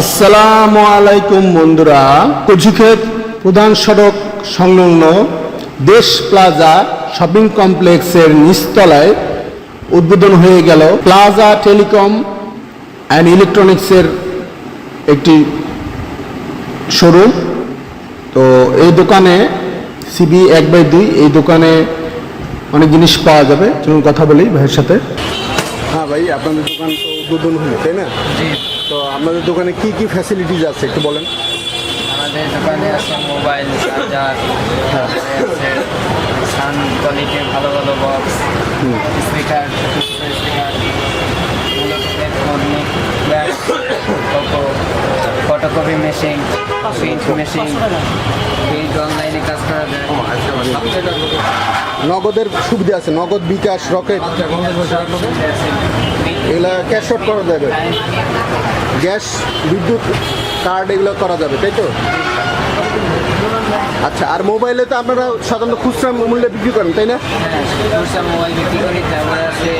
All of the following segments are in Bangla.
আসসালামু আলাইকুম বন্ধুরা। কচুক্ষেত প্রধান সড়ক সংলগ্ন দেশ প্লাজা শপিং কমপ্লেক্সের নিচতলায় উদ্বোধন হয়ে গেল প্লাজা টেলিকম অ্যান্ড ইলেকট্রনিক্সের একটি শোরুম। তো এই দোকানে সিবি এক বাই দুই এই দোকানে অনেক জিনিস পাওয়া যাবে। চলুন কথা বলি ভাইয়ের সাথে। হ্যাঁ ভাই আপনাদের দোকান তো উদ্বোধন হলো তাই না? জি। তো আপনাদের দোকানে কি কি ফ্যাসিলিটিস আছে একটু বলেন? আমাদের দোকানে আছে মোবাইল চার্জার আছে সান কোয়ালিটির ভালো ভালো box speaker speaker bag photo photocopy machine print machine print অনলাইনে কাজ করা যায়। নগদের সুবিধা আছে নগদ বিকাশ রকেট। এগুলা ক্যাশ আউট করা যাবে। গ্যাস বিদ্যুৎ কার্ড এগুলো করা যাবে তাই তো? আচ্ছা আর মোবাইলে তো আপনারা সাধারণত খুচরা মূল্যে বিক্রি করেন তাই না? হ্যাঁ খুচরা মোবাইল বিক্রি করি তারপরে আছে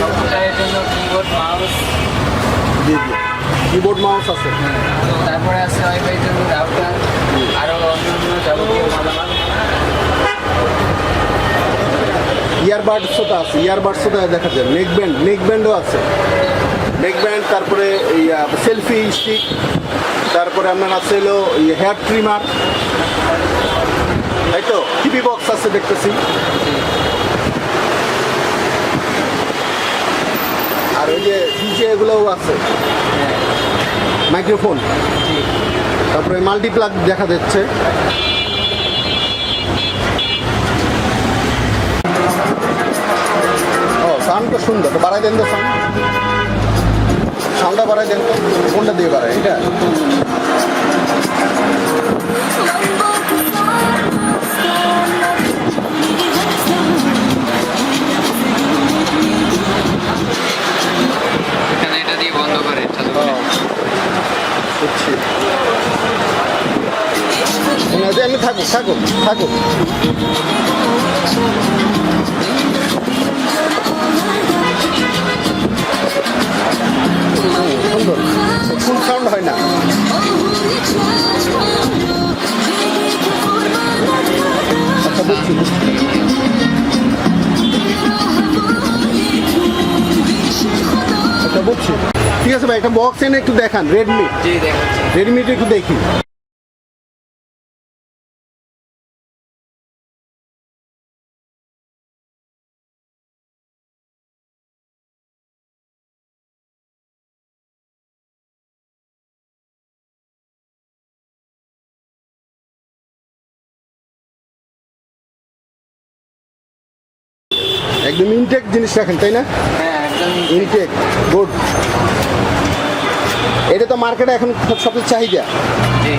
কম্পিউটারের জন্য কিবোর্ড মাউস জি জি। কিবোর্ড মাউস আছে। তারপরে আছে ওয়াইফাই জন্য রাউটার আরও অন্যান্য যাবতীয় মালামাল। ইয়ারবাডসও তো আছে ইয়ারবাডসও তো দেখা যায়। নেক ব্যান্ড নেক ব্যান্ডও আছে। নেক ব্যান্ড তারপরে সেলফি স্টিক তারপরে আপনার আছে হলো হেয়ার ট্রিমার তাই তো? টিভি বক্স আছে দেখতেছি। আর ওই যে ডিজে এগুলোও আছে। মাইক্রোফোন। তারপরে মাল্টিপ্লাগ দেখা যাচ্ছে। ও সাউন্ড তো সুন্দর। বাড়াই দেন তো সাউন্ড সাউন্ডটা বাড়াই দেন তো। কোনটা দিয়ে বাড়ায় এটা থাকুক থাকুক। থাকুক সুন্দর ফুল সাউন্ড হয় না। আচ্ছা। আচ্ছা ঠিক আছে ভাই একটা বক্স এনে একটু দেখান রেডমি রেডমিটা একটু দেখি। একদম ইনটেক জিনিস রাখেন তাই না? হ্যাঁ ইনটেক গুড এটা তো মার্কেটে এখন সবচেয়ে চাহিদা। জি।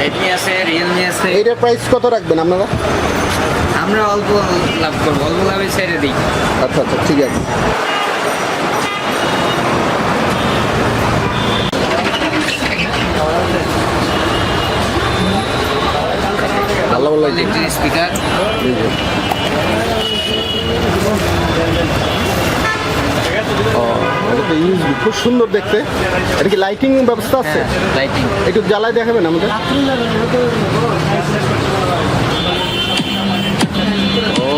রেডমি আছে রিয়েলমি আছে। এইটার প্রাইস কত রাখবেন আপনারা? আমরা অল্প লাভ করব অল্প লাভে ছেড়ে দিই। আচ্ছা আচ্ছা ঠিক আছে। ভালো ভালো ইলেকট্রিক স্পিকার USB, খুব সুন্দর দেখতে। এটা কি লাইটিং ব্যবস্থা আছে? লাইটিং একটু জ্বালায় দেখাবেন আমাদের ও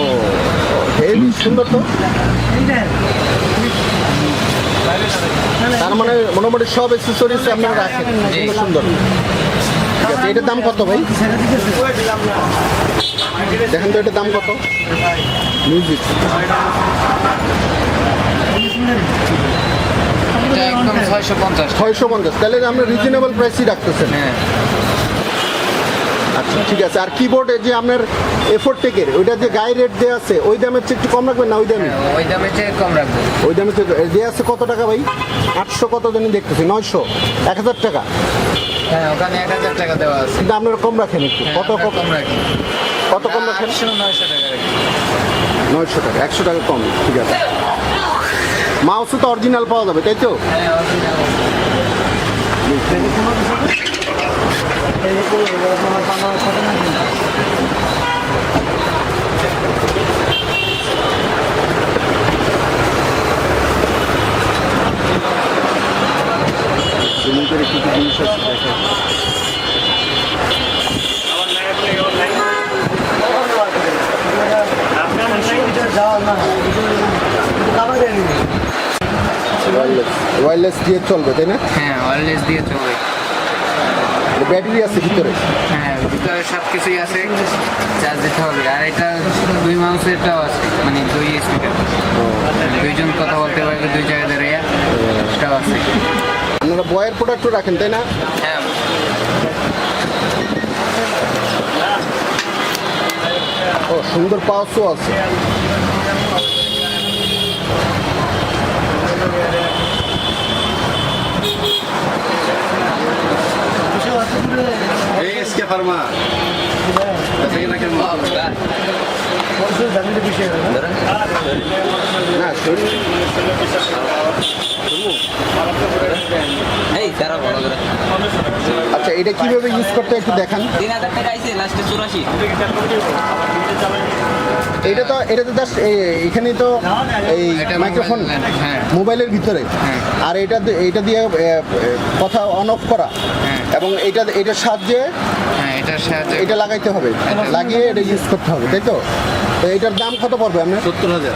হেভি সুন্দর তো। তার মানে মোটামুটি সব অ্যাক্সেসরিজ আপনারা রাখেন। সুন্দর। সুন্দর এটার দাম কত ভাই? দেখেন তো এটার দাম কত? মিউজিক ছয়শো পঞ্চাশ। ছয়শো পঞ্চাশ। তাহলে আমরা রিজনেবল প্রাইসই রাখতেছেন। হ্যাঁ। আচ্ছা ঠিক আছে। আর কিবোর্ডে যে আপনার এফোর্ট টেকের ওইটা যে গায়ে রেট দেওয়া আছে ওই দামের চেয়ে একটু কম রাখবেন না ওই দামে? হ্যাঁ, ওই দামে চেয়ে কম রাখব। ওই দামে দেওয়া আছে কত টাকা ভাই? আটশো কত জানি দেখতেছি নয়শো। এক হাজার টাকা। হ্যাঁ ওখানে এক হাজার টাকা দেওয়া আছে। কিন্তু আপনারা কম রাখেন একটু। হ্যাঁ, কত কম কম রাখি। কত কম রাখেন নয়শো টাকা নয়শো টাকা একশো টাকা কম ঠিক আছে। মাউসও তো অরিজিনাল পাওয়া যাবে তাই তো? হ্যাঁ original। জিনিস আছে দেখেন ওয়্যারলেস ওয়্যারলেস দিয়ে চলবে তাই না? হ্যাঁ ওয়ারলেস দিয়ে চলবে। ব্যাটারি আছে ভিতরে? হ্যাঁ ভিতরে সব কিছুই আছে চার্জ দিতে হবে। আর এটা দুই মাউসেরটাও আছে মানে দুই স্পিকার। দুইজন কথা বলতে পারবে দুই জায়গায় দাঁড়িয়ে সেটাও আছে। আপনারা বয়ের প্রোডাক্টও রাখেন তাই না? হ্যাঁ। ও সুন্দর পাওয়াসও আছে। এই এসকে ফার্মা বেঁচে কিনা কেমন না শরীর এই তারা বড় করে আচ্ছা এটা কীভাবে ইউজ করতে একটু দেখান। তিন হাজার টাকা আইছে লাস্টে চুরাশি। এটা তো এটা তো জাস্ট এখানেই তো এই মাইক্রোফোন হ্যাঁ। মোবাইলের ভিতরে। হ্যাঁ। আর এটা এটা দিয়ে কথা অন অফ করা। হ্যাঁ। এবং এটা এটার সাহায্যে হ্যাঁ এটা লাগাইতে হবে। লাগিয়ে এটা ইউজ করতে হবে তাই তো? তো এটার দাম কত পড়বে আপনার? সত্তর হাজার।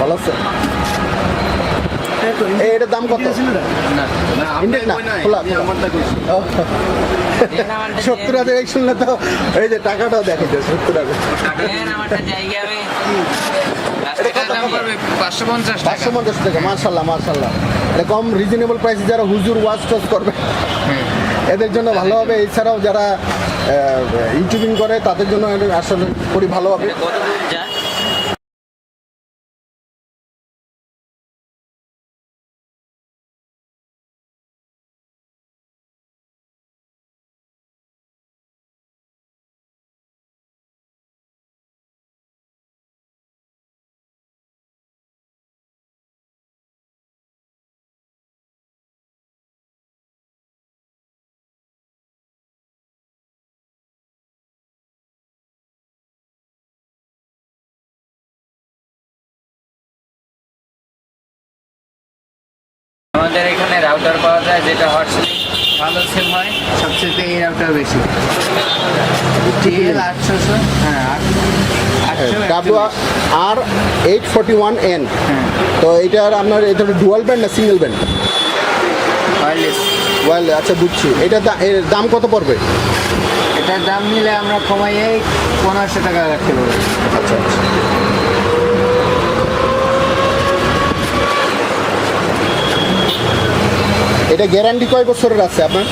ভালো আছে? এটার দাম কত? সত্তর হাজার শুনলে তো, এই যে টাকাটাও দেখে যে সত্তর রিজনেবল প্রাইসে যারা হুজুর ওয়াচ টাচ করবে, এদের জন্য ভালো হবে। এছাড়াও যারা ইউটিউবিং করে, তাদের জন্য আসলে খুবই ভালো হবে। পাওয়া যায় যেটা হট হটস্লিপ ভালো সেল হয় সবচেয়ে এই রাউটার বেশি আটশোশো? হ্যাঁ আর এইট ফোর্টি ওয়ান এন হ্যাঁ। তো এইটার আপনার এটা ডুয়াল ব্যান্ড না সিঙ্গেল ব্যান্ড ওয়েল আচ্ছা বুঝছি। এটা এর দাম কত পড়বে? এটার দাম নিলে আমরা কমাইয়ে পনেরোশো টাকা রাখতে পারব। আচ্ছা আচ্ছা। এটা গ্যারান্টি কয় বছরের আছে আপনার?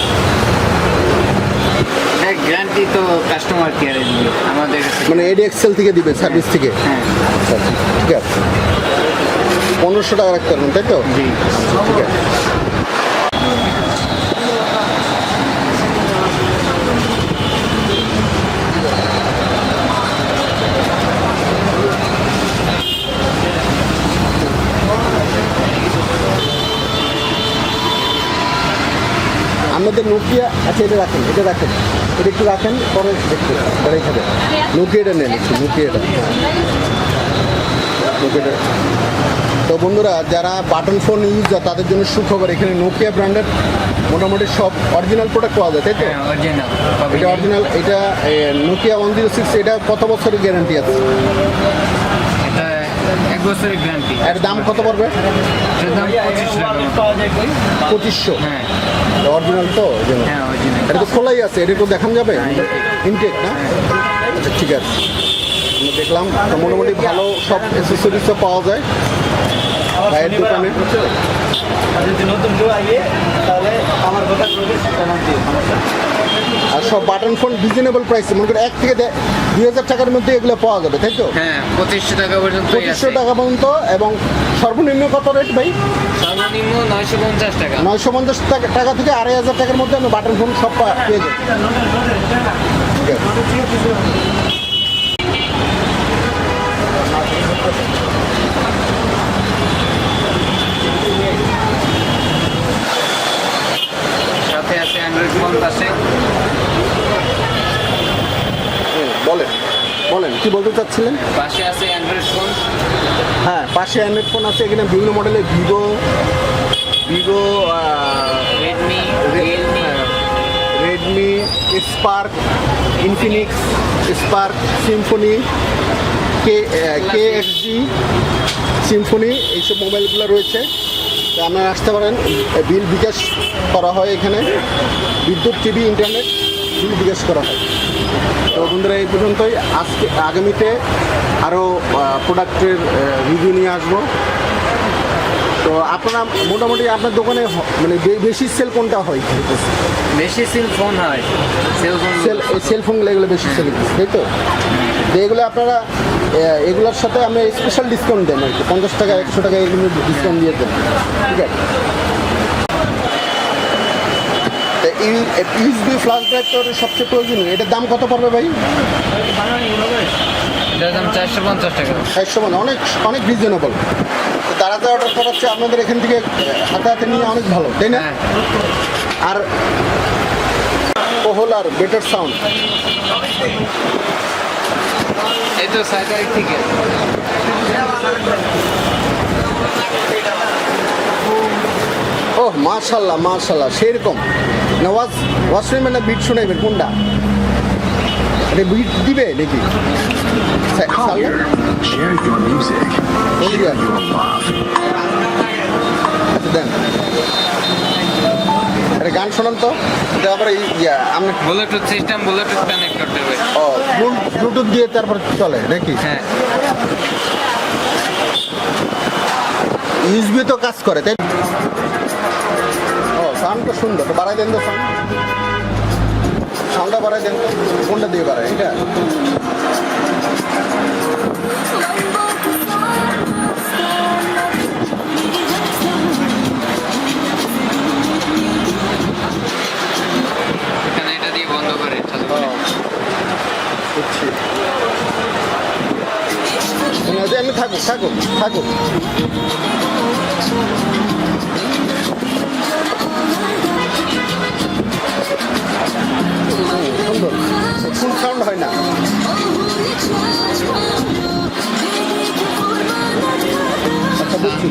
হ্যাঁ গ্যারান্টি তো কাস্টমার কেয়ারে দিবে আমাদের মানে এডি এক্সেল থেকে দিবে সার্ভিস থেকে? হ্যাঁ। আচ্ছা ঠিক আছে। পনেরোশো টাকা রাখতে পারবেন তাই তো? জি। ঠিক আছে। আমাদের নোকিয়া আচ্ছা এটা রাখেন এটা রাখেন। এটা একটু রাখেন পরে দেখতে পরে খাবে। নোকিয়াটা নেন একটু নোকিয়াটা নোকিয়াটা তো বন্ধুরা যারা বাটন ফোন ইউজ ইউজার তাদের জন্য সুখবর এখানে নোকিয়া ব্র্যান্ডের মোটামুটি সব অরিজিনাল প্রোডাক্ট পাওয়া যায় তাই তো? হ্যাঁ এটা অরিজিনাল এটা নোকিয়া ওয়ান জিরো সিক্স এটা কত বছরের গ্যারান্টি আছে? এক বছরের গ্যারান্টি এর দাম কত পড়বে? এটার দাম পঁচিশশো। টাকা পঁচিশশো? হ্যাঁ। অরিজিনাল তো? হ্যাঁ অরিজিনাল এটা তো খোলাই আছে এটা একটু দেখান যাবে? হ্যাঁ, ইনটেক না? আচ্ছা ঠিক আছে। দেখলাম মোটামুটি ভালো সব অ্যাসেসরিজও পাওয়া যায়। ভাইয়ের দোকানে। যদি নতুন কেউ আইয়ে তাহলে আমার কথা করবে আর সব বাটন ফোন রিজনেবল প্রাইসে মনে করি এক থেকে দুই হাজার টাকার মধ্যে এগুলো পাওয়া যাবে তাই তো? হ্যাঁ পঁচিশশো টাকা পর্যন্ত পঁচিশশো টাকা পর্যন্ত এবং সর্বনিম্ন কত রেট ভাই? সর্বনিম্ন নয়শো পঞ্চাশ টাকা। নয়শো পঞ্চাশ টাকা থেকে আড়াই হাজার টাকার মধ্যে আমি বাটন ফোন সব পাওয়া পেয়ে যাই ঠিক আছে সাথে আছে অ্যান্ড্রয়েড ফোন পাশে হুম, বলেন বলেন কি বলতে চাচ্ছিলেন? পাশে আছে অ্যান্ড্রয়েড ফোন হ্যাঁ পাশে অ্যান্ড্রয়েড ফোন আছে এখানে বিভিন্ন মডেলের Vivo Vivo Redmi Realme Redmi Spark Infinix Spark Symphony K K XD Symphony এইসব মোবাইলগুলো রয়েছে। তো আপনারা আসতে পারেন। বিল বিকাশ করা হয় এখানে। বিদ্যুৎ টিভি ইন্টারনেট বিল বিকাশ করা হয়। তো বন্ধুরা এই পর্যন্তই। আজকে আগামীতে আরও প্রোডাক্টের রিভিউ নিয়ে আসব। তো আপনারা মোটামুটি আপনার দোকানে মানে বেশি সেল কোনটা হয়? বেশি সেল ফোন হয়। সেল ফোন সেল সেলফোন এগুলো বেশি সেল তাই তো? তো এগুলো আপনারা এগুলোর সাথে আমরা স্পেশাল ডিসকাউন্ট দেন আর কি। পঞ্চাশ টাকা একশো টাকা এগুলো ডিসকাউন্ট দিয়ে দেন ঠিক আছে? ইউএসবি ফ্লাশ ড্রাইভ তো সবচেয়ে প্রয়োজনীয়। এটার দাম কত পড়বে ভাই? এটার দাম চারশো পঞ্চাশ টাকা। চারশো মানে অনেক অনেক রিজনেবল তাড়াতাড়ি অর্ডার করা হচ্ছে আপনাদের এখান থেকে হাতে হাতে নিয়ে অনেক ভালো তাই না? হ্যাঁ। আর কোহলার বেটার সাউন্ড এই তো তারিখ থেকে। ও মাশাল্লাহ মাশাল্লাহ সেরকম। না ওয়াজ ওয়াজ শুনবেন না বিট শোনাইবেন কোনটা? এটা বিট দিবে নাকি? আর। আচ্ছা দেন। এটা গান শোনান তো। এটা আবার এই ইয়া আমরা ব্লুটুথ সিস্টেম ব্লুটুথ কানেক্ট করতে হবে ও ব্লুটুথ দিয়ে তারপর চলে নাকি? হ্যাঁ। ইউএসবি তো কাজ করে তাই তো সুন্দর তো বাড়াই দেন তো সাউন্ড সাউন্ডটা বাড়াই দেন তো কোনটা দিয়ে বাড়ায় এটা? বুঝছি। এমনি থাকুক থাকুক থাকুক। হয় না। আচ্ছা বলছি